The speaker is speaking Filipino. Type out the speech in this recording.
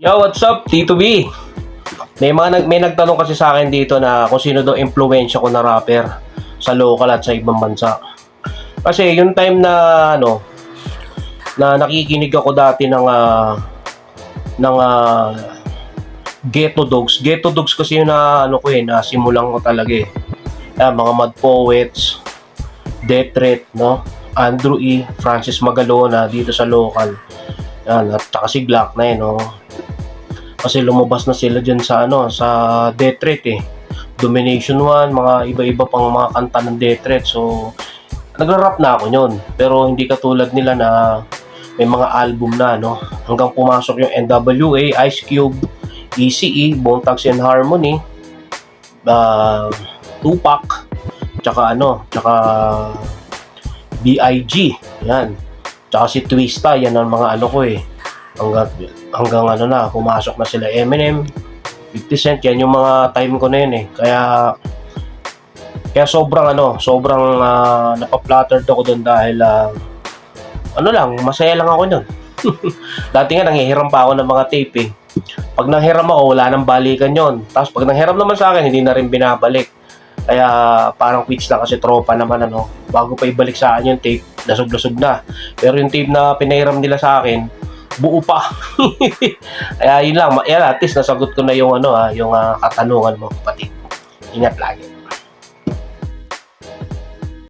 Yo, what's up? Tito B. May mga nag may nagtanong kasi sa akin dito na kung sino daw impluwensya ko na rapper sa local at sa ibang bansa. Kasi yung time na ano na nakikinig ako dati ng ah, ng ah, Ghetto Dogs. Ghetto Dogs kasi yung na ano ko eh, na simulan ko talaga eh. Ah, mga Mad Poets, Death Threat, no? Andrew E. Francis Magalona dito sa local. Yan, at saka si Glock na no? Kasi lumabas na sila dyan sa ano, sa Death Threat eh. Domination 1, mga iba-iba pang mga kanta ng Death Threat. So, nagra-rap na ako yun. Pero hindi katulad nila na may mga album na, no? Hanggang pumasok yung NWA, Ice Cube, ECE, Bone Thugs and Harmony, uh, Tupac, tsaka ano, tsaka B.I.G. Yan. Tsaka si Twista, yan ang mga ano ko eh. Hanggang, hanggang ano na, pumasok na sila Eminem, 50 Cent, yan yung mga time ko na yun eh. Kaya, kaya sobrang ano, sobrang uh, napaplattered ako doon dahil ah, ano lang, masaya lang ako nun. Dati nga nanghihiram pa ako ng mga tape eh. Pag nanghiram ako, wala nang balikan yon. Tapos pag nanghiram naman sa akin, hindi na rin binabalik. Kaya parang quits na kasi tropa naman ano. Bago pa ibalik sa akin yung tape, lasog-lasog na. Pero yung tape na pinahiram nila sa akin, buo pa. Kaya yun lang, yan at least nasagot ko na yung ano ha, yung ah, katanungan mo, kapatid. Ingat lagi.